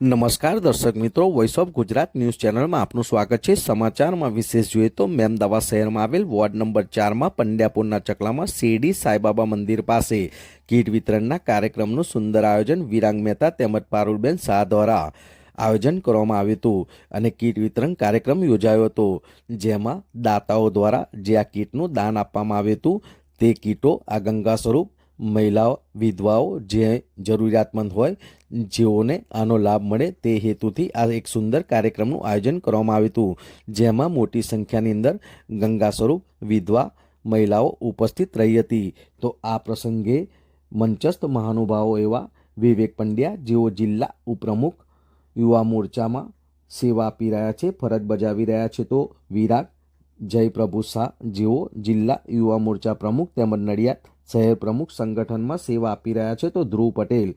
નમસ્કાર દર્શક મિત્રો વોઇસ ઓફ ગુજરાત ન્યૂઝ ચેનલમાં આપનું સ્વાગત છે. સમાચારમાં વિશેષ જોઈએ તો મેમદાવાદ શહેરમાં આવેલ વોર્ડ નંબર ચારમાં પંડ્યાપુરના ચકલામાં શિરડી સાંઈબાબા મંદિર પાસે કીટ વિતરણના કાર્યક્રમનું સુંદર આયોજન વિરાંગ મહેતા તેમજ પારુલબેન શાહ દ્વારા આયોજન કરવામાં આવ્યું હતું અને કીટ વિતરણ કાર્યક્રમ યોજાયો હતો, જેમાં દાતાઓ દ્વારા જે આ કીટનું દાન આપવામાં આવ્યું હતું, તે કીટો આ ગંગા સ્વરૂપ મહિલાઓ, વિધવાઓ જે જરૂરિયાતમંદ હોય, જેઓને આનો લાભ મળે તે હેતુથી આ એક સુંદર કાર્યક્રમનું આયોજન કરવામાં આવ્યું હતું. જેમાં મોટી સંખ્યાની અંદર ગંગા સ્વરૂપ, વિધવા, મહિલાઓ ઉપસ્થિત રહી હતી. તો આ પ્રસંગે મંચસ્થ મહાનુભાવો એવા વિવેક પંડ્યા, જેઓ જિલ્લા ઉપપ્રમુખ, યુવા મોરચામાં સેવા આપી રહ્યા છે, ફરજ બજાવી રહ્યા છે. તો વિરાટ, જયપ્રભુ શાહ જેઓ જિલ્લા યુવા મોરચા પ્રમુખ તેમજ નડિયાદ શહેર પ્રમુખ સંગઠનમાં સેવા આપી રહ્યા છે તો ધ્રુવ પટેલ.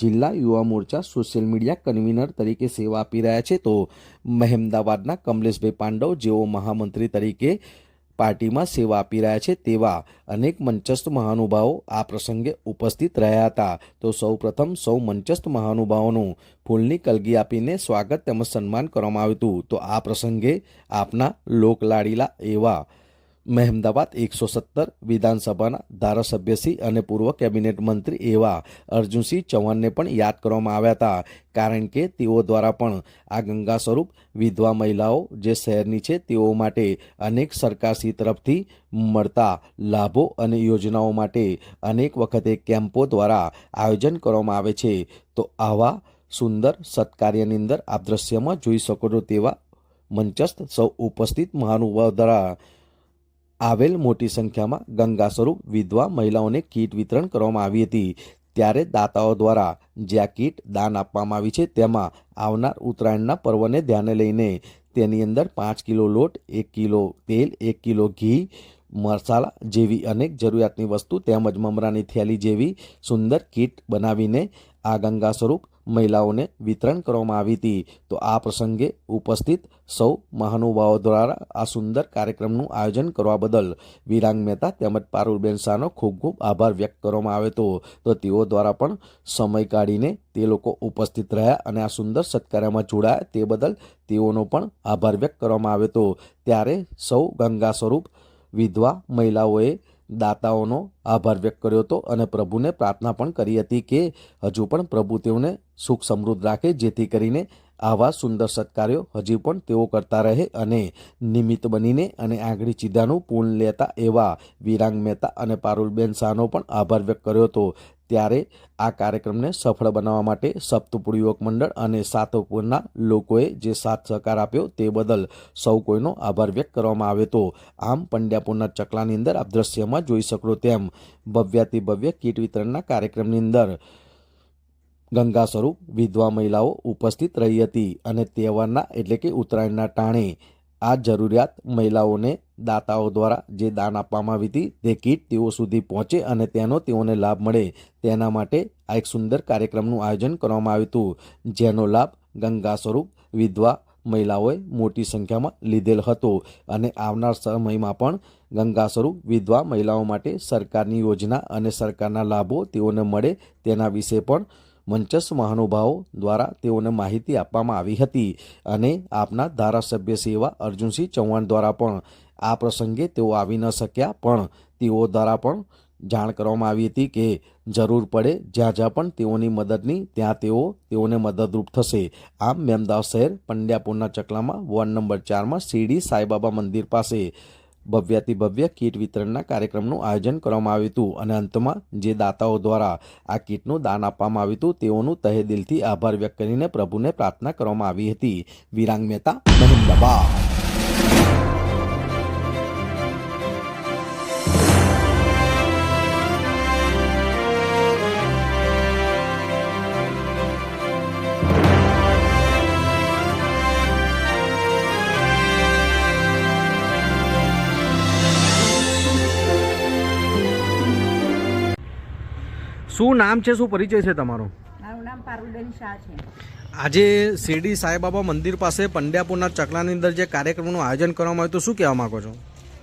જિલ્લા યુવા મોરચા સોશિયલ મીડિયા કન્વીનર તરીકે સેવા આપી રહ્યા છે તો મહેમદાવાદના કમલેશભાઈ પાંડવ જેઓ મહામંત્રી તરીકે પાર્ટીમાં સેવા આપી રહ્યા છે તેવા અનેક મંચસ્થ મહાનુભાવો આ પ્રસંગે ઉપસ્થિત રહ્યા હતા. તો સૌ પ્રથમ સૌ મંચસ્થ મહાનુભાવોનું ફૂલની કલગી આપીને સ્વાગત તેમજ સન્માન કરવામાં આવ્યું હતું. તો આ પ્રસંગે આપના લોકલાડીલા એવા મહેમદાવાદ એકસો સત્તર, વિધાનસભાના ધારાસભ્યશ્રી અને પૂર્વ કેબિનેટ મંત્રી એવા અર્જુનસિંહ ચૌહાણને પણ યાદ કરવામાં આવ્યા હતા. કારણ કે તેઓ દ્વારા પણ આ ગંગા સ્વરૂપ વિધવા મહિલાઓ જે શહેરની છે તેઓ માટે અનેક સરકારશ્રી તરફથી મળતા લાભો અને યોજનાઓ માટે અનેક વખતે કેમ્પો દ્વારા આયોજન કરવામાં આવે છે. તો આવા સુંદર સત્કાર્યની અંદર આપ દ્રશ્યમાં જોઈ શકો છો તેવા મંચસ્થ સૌ ઉપસ્થિત મહાનુભાવ દ્વારા આવેલ મોટી સંખ્યામાં ગંગા સ્વરૂપ વિધવા મહિલાઓને કીટ વિતરણ કરવામાં આવી હતી. ત્યારે દાતાઓ દ્વારા જ્યાં કીટ દાન આપવામાં આવી છે, તેમાં આવનાર ઉત્તરાયણના પર્વને ધ્યાને લઈને તેની અંદર પાંચ કિલો લોટ, એક કિલો તેલ, એક કિલો ઘી, મસાલા જેવી અનેક જરૂરિયાતની વસ્તુ તેમજ મમરાની થેલી જેવી સુંદર કીટ બનાવીને આ ગંગા સ્વરૂપ મહિલાઓને વિતરણ કરવામાં આવી હતી. તો આ પ્રસંગે ઉપસ્થિત સૌ મહાનુભાવો દ્વારા આ સુંદર કાર્યક્રમનું આયોજન કરવા બદલ વિરાંગ મહેતા તેમજ પારુલબેન શાહનો ખૂબ ખૂબ આભાર વ્યક્ત કરવામાં આવ્યો હતો. તો તેઓ દ્વારા પણ સમય કાઢીને તે લોકો ઉપસ્થિત રહ્યા અને આ સુંદર સત્કાર્યમાં જોડાયા તે બદલ તેઓનો પણ આભાર વ્યક્ત કરવામાં આવ્યો હતો. ત્યારે સૌ ગંગા સ્વરૂપ વિધવા મહિલાઓએ દાતાઓનો આભાર વ્યક્ત કર્યો હતો અને પ્રભુને પ્રાર્થના પણ કરી હતી કે હજુ પણ પ્રભુ તેઓને સુખ સમૃદ્ધ રાખે, જેથી કરીને આવા સુંદર સત્કાર્યો હજી પણ તેઓ કરતા રહે અને નિમિત્ત બનીને અને આંગળી ચીધાનું પૂર્ણ લેતા એવા વિરાંગ મહેતા અને પારુલબેન શાહનો પણ આભાર વ્યક્ત કર્યો હતો. ત્યારે આ કાર્યક્રમને સફળ બનાવવા માટે સપ્તપુર યુવક મંડળ અને સાતપુરના લોકોએ જે સાથ સહકાર આપ્યો તે બદલ સૌ કોઈનો આભાર વ્યક્ત કરવામાં આવ્યો હતો. આમ, પંડ્યાપુરના ચકલાની અંદર આપ દ્રશ્યમાં જોઈ શકો તેમ ભવ્યાતિ ભવ્ય કીટ વિતરણના કાર્યક્રમની અંદર ગંગા સ્વરૂપ વિધવા મહિલાઓ ઉપસ્થિત રહી હતી અને તહેવારના એટલે કે ઉત્તરાયણના ટાણે આ જરૂરિયાત મહિલાઓને દાતાઓ દ્વારા જે દાન આપવામાં આવી હતી, તે કીટ તેઓ સુધી પહોંચે અને તેનો તેઓને લાભ મળે. તેના માટે આ એક સુંદર કાર્યક્રમનું આયોજન કરવામાં આવ્યું હતું, જેનો લાભ ગંગા સ્વરૂપ વિધવા મહિલાઓએ મોટી સંખ્યામાં લીધેલ હતો અને આવનાર સમયમાં પણ ગંગા સ્વરૂપ વિધવા મહિલાઓ માટે સરકારની યોજના અને સરકારના લાભો તેઓને મળે તેના વિશે પણ મંચસ્થ મહાનુભાવો દ્વારા તેઓને માહિતી આપવામાં આવી હતી અને આપના ધારાસભ્ય સેવા અર્જુનસિંહ ચૌહાણ દ્વારા પણ આ પ્રસંગે તેઓ આવી ન શક્યા, પણ તેઓ દ્વારા પણ જાણ કરવામાં આવી હતી કે જરૂર પડે જ્યાં જ્યાં પણ તેઓની મદદની, ત્યાં તેઓ તેઓને મદદરૂપ થશે. આમ મેમદાવ શહેર પંડ્યાપુરના ચકલામાં વોર્ડ નંબર ચારમાં શિરડી સાંઈબાબા મંદિર પાસે ભવ્યાતિ ભવ્ય કીટ વિતરણના કાર્યક્રમનું આયોજન કરવામાં આવ્યું હતું. અને અંતમાં જે દાતાઓ દ્વારા આ કીટનું દાન આપવામાં આવ્યું હતું, તેઓનું તહે દિલથી આભાર વ્યક્ત કરીને પ્રભુને પ્રાર્થના કરવામાં આવી હતી. વિરાંગ મહેતા, મહેમદાબાદ. શું નામ છે શું પરિચય છે તમારો? મારું નામ પારુલબેન શાહ છે. આજે શિરડી સાંઈબાબા મંદિર પાસે પંડ્યાપુરના ચકલાની અંદર જે કાર્યક્રમનું આયોજન કરવામાં આવ્યું તો શું કહેવા માંગો છો?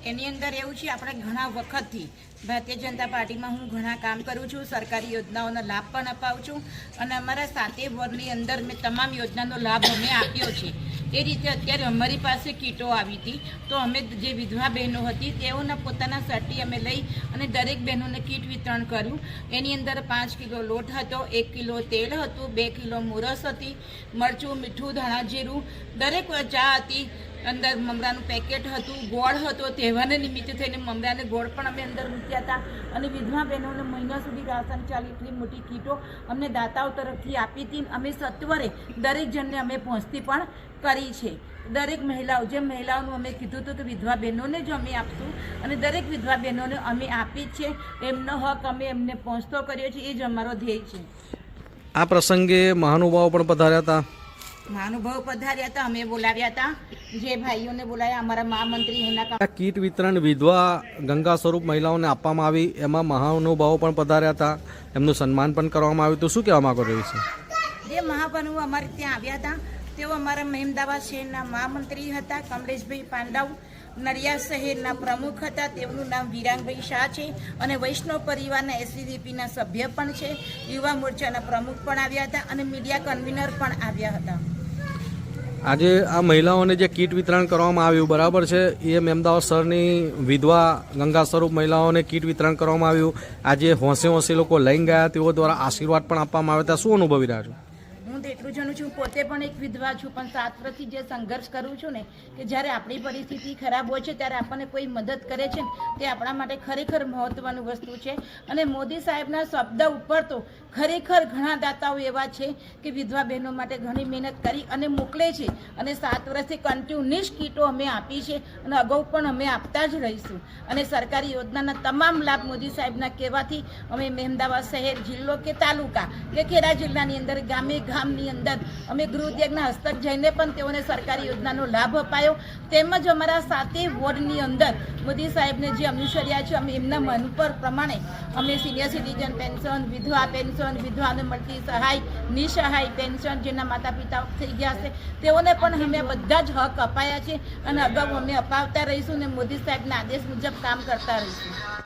એની અંદર એવું છે, આપણે ઘણા વખતથી ભારતીય જનતા પાર્ટીમાં હું ઘણા કામ કરું છું, સરકારી યોજનાઓનો લાભ પણ અપાવું છું અને અમારા સાતે વોર્ડની અંદર મેં તમામ યોજનાનો લાભ અમે આપ્યો છે. એ રીતે અત્યારે અમારી પાસે કીટો આવી હતી. તો અમે જે વિધવા બહેનો હતી, તેઓના પોતાના સર્ટી અમે લઈ અને દરેક બહેનોને કીટ વિતરણ કર્યું. એની અંદર પાંચ કિલો લોટ હતો, એક કિલો તેલ હતું, બે કિલો મુરસ હતી, મરચું, મીઠું, ધાણા જીરું, દરેક ચા હતી. અંદર મમરાનું પેકેટ હતું, ગોળ હતો, તહેવારને નિમિત્તે થઈને મમરાને ગોળ પણ અમે અંદર મૂક્યા હતા. અને વિધવા બહેનોને મહિના સુધી રાશન ચાલી એટલી મોટી કીટો અમને દાતાઓ તરફથી આપી હતી. અમે સત્વરે દરેક જણને અમે પહોંચતી પણ કરી છે. દરેક મહિલાઓ, જે મહિલાઓનું અમે કીધું હતું તો વિધવા બહેનોને જ અમે આપશું અને દરેક વિધવા બહેનોને અમે આપી છે. એમનો હક અમે એમને પહોંચતો કર્યો છે. એ જ અમારો ધ્યેય છે. આ પ્રસંગે મહાનુભાવો પણ પધાર્યા હતા. મહાનુભાવ પધાર્યા હતા અમે બોલાવ્યા હતા. જે ભાઈઓને બોલાવ્યા અમારા મહામંત્રી એના કીટ વિતરણ વિધવા ગંગા સ્વરૂપ મહિલાઓને આપવામાં આવી. એમાં મહાનુભાવો પણ પધાર્યા હતા. એમનું સન્માન પણ કરવામાં આવ્યું હતું. શું કહેવા માંગો રહ્યું છે જે મહાભાનુ અમારે ત્યાં આવ્યા હતા તેઓ અમારા મહેમદાવાદ શહેરના મહામંત્રી હતા કમલેશભાઈ પાંડવ. નડિયાદ શહેરના પ્રમુખ હતા તેમનું નામ વિરાંગભાઈ શાહ છે અને વૈષ્ણવ પરિવારના એસડીપીના સભ્ય પણ છે. યુવા મોરચાના પ્રમુખ પણ આવ્યા હતા અને મીડિયા કન્વીનર પણ આવ્યા હતા. આજે આ મહિલાઓને જે કીટ વિતરણ કરવામાં આવ્યું, બરાબર છે? એ અમદાવાદ શહેરની વિધવા ગંગા સ્વરૂપ મહિલાઓને કીટ વિતરણ કરવામાં આવ્યું. આજે હોંશે હોંશે લોકો લઈને ગયા, તેઓ દ્વારા આશીર્વાદ પણ આપવામાં આવ્યા હતા. શું અનુભવી રહ્યા છો? તો એટલું જાણું છું, પોતે પણ એક વિધવા છું, પણ સાત વર્ષથી જે સંઘર્ષ કરું છું ને, કે જ્યારે આપણી પરિસ્થિતિ ખરાબ હોય છે, ત્યારે આપણને કોઈ મદદ કરે છે તે આપણા માટે ખરેખર મહત્વનું વસ્તુ છે. અને મોદી સાહેબના શબ્દ ઉપર તો ખરેખર ઘણા દાતાઓ એવા છે કે વિધવા બહેનો માટે ઘણી મહેનત કરી અને મોકલે છે. અને સાત વર્ષથી કન્ટિન્યુઅસ કીટો અમે આપી છે અને અગાઉ પણ અમે આપતા જ રહીશું. અને સરકારી યોજનાના તમામ લાભ મોદી સાહેબના કહેવાથી અમે મહેમદાવાદ શહેર, જિલ્લો કે તાલુકા કે ખેડા જિલ્લાની અંદર ગામે ગામની અંદર અમે ગૃહ હસ્તક જઈને પણ તેઓને સરકારી યોજનાનો લાભ અપાયો. તેમજ અમારા સાતે વોર્ડની અંદર મોદી સાહેબને જે અનુસર્યા છે, અમે એમના મન પર પ્રમાણે અમે સિનિયર સિટીઝન પેન્શન વિધવા પેન્શન વિધવાને મળતી સહાય, નિસહાય પેન્શન જેના માતા પિતા થઈ ગયા છે. તેઓને પણ અમે બધા જ હક અપાયા છે અને અગાઉ અમે અપાવતા રહીશું અને મોદી સાહેબના આદેશ મુજબ કામ કરતા રહીશું.